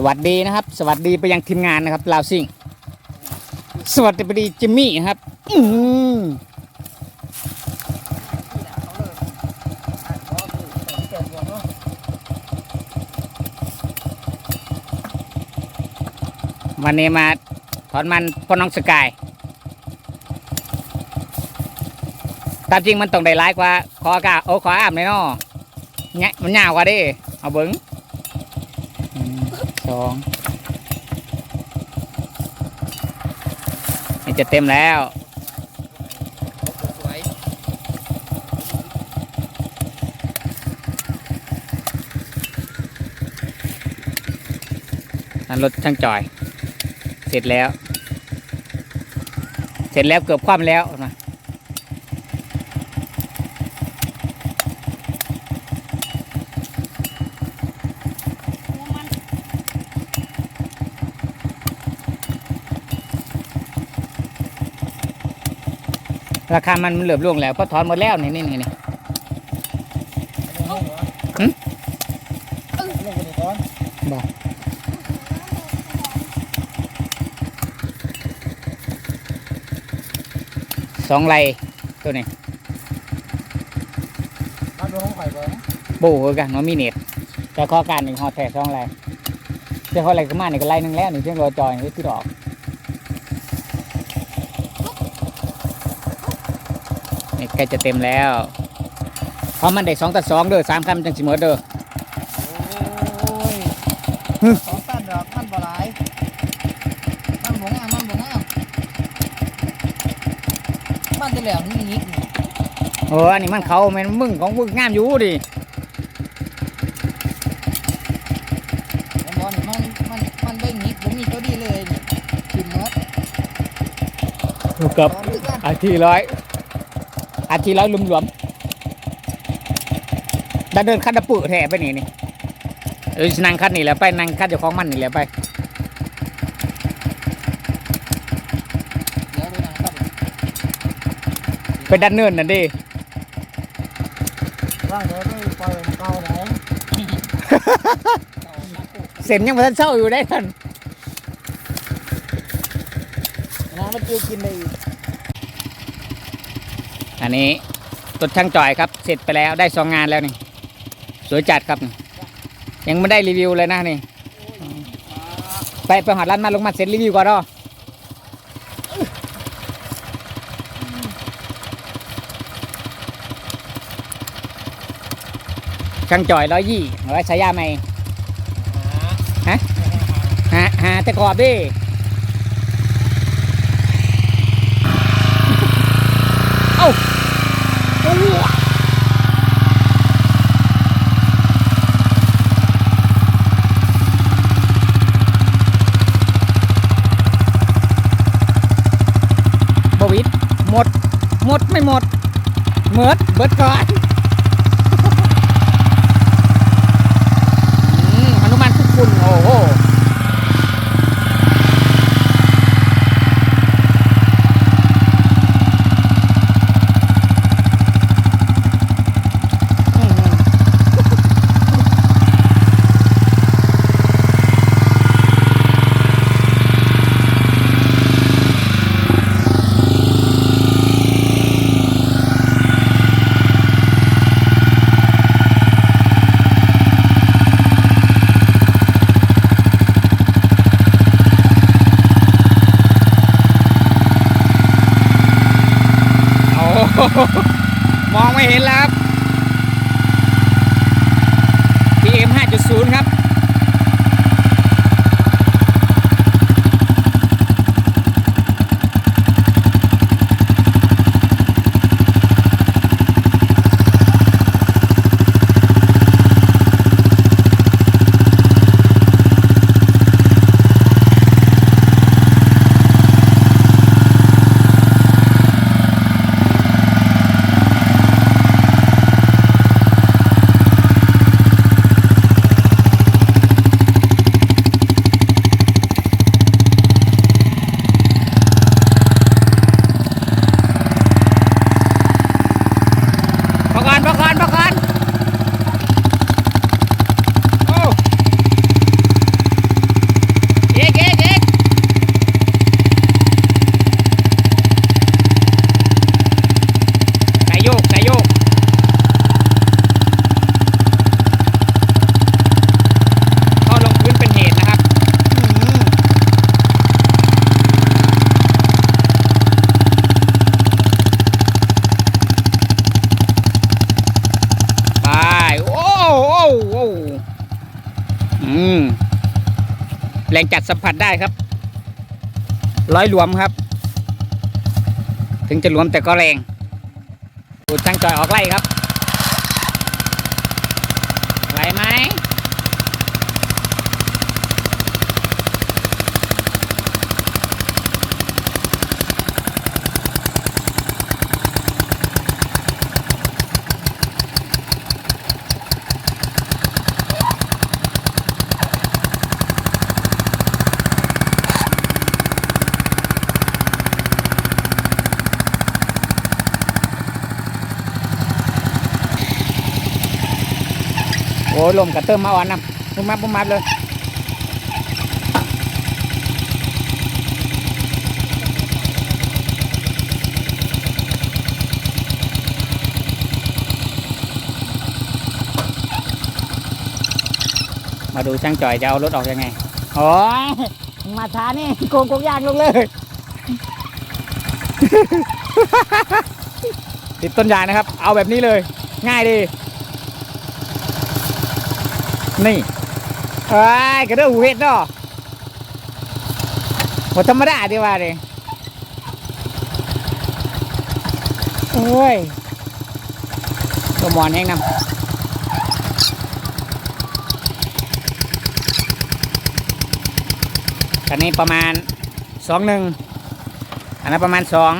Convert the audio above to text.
สวัสดีนะครับ สวัสดีไปยังทีมงานนะครับลาวซิ่ง สวัสดีไปดีจิมมี่นะครับอืมวันนี้มาถอนมันพ่อน้องสกาย ตามจริงมันต้องได้ร้ายกว่า ขออากาโอ้ขออาบเลยเนาะเนี่ยมันยาวกว่าดิเอาเบิ้ง สองนี่จะเต็มแล้ว นั่นรถช่างจอย เสร็จแล้ว เสร็จแล้วเกือบคว่ำแล้วนะ ราคามันเหลือบล่วงแล้วเพราะถอนหมดแล้วนี่นี่นี่นี่หึบอกสองไรตัวนี้บูคือกันว่ามีเน็ตแต่ข้อการหนึ่งหอแท้สองไรแต่ข้ออะไรก็มาหนึ่งก็ไล่หนึ่งแล้วหนึ่งเพียงรอจอยนี่ที่ดอกนี่ใกล้จะเต็มแล้วเพราะมันได้สองต่อสองเด้อสามคำจังสิหมดเด้อหึสองตันดอกมันบ่หลายมันบ่งามมันบ่งามมันจะเหลืองนี่นิดนี่เอออันนี้มันเขาแมันมึงของมึงงามอยู่ดิมันบ่นี่มันมันมันเบ่งนิดบ่มีตัวดีเลยนี่กินหมดกับพร้อมคือกันอาทีร้อย อาทีร้อยลุมหลวมดันเดินคันตะปือแถไปนี่นี่เออนั่งคันนี่แหละไปนั่งคันเจ้าของมันนี่แหละไปเดี๋ยวดูหนังครับไปดันเนินนั่นดิว่างเดี๋ยวไปปล่อยมันเก่าไหนเส้นยังมาทันเศร้าอยู่ได้ท่านน้ำมันจืดกินได้อีก อันนี้รถช่างจ่อยครับเสร็จไปแล้วได้สองงานแล้วนี่ สวยจัดครับยังไม่ได้รีวิวเลยนะนี่ ไปไปหอดร้านมาลงมาเสร็จรีวิวก่อนเนาะช่างจ่อยร้อยยี่ร้อยใช้ยาไหมฮะฮะฮะแต่กรอบดิเอ้าโอ้โห บวิดหมด หมดไม่หมดเมิดเบิดก่อน อืมหนุมานคุกคุณโอ้โหอืมโอ้โห มองไม่เห็นแล้วครับ PM 5.0 ครับ โรงจัดสัมผัสได้ครับ ร้อยหลวมครับ ถึงจะหลวมแต่ก็แรงดูช่างจอยออกไล่ครับ อ้ยลมกระเติมมาอ่อนนะบุ้มมาบุ้มมาเลยมาดูช่างจ่อยจะเอารถออกยังไง โอ้ยมาช้านี่โกงโกงยางลงเลย ติดต้นยางนะครับ เอาแบบนี้เลย ง่ายดี นี่เอ้กระเด้อหูเห็ดเนาะหมดธรรมดาดีว่าเลยโอ้ยตัวมอนแห้งนำอันนี้ประมาณสองหนึ่งอันนั้นประมาณสอง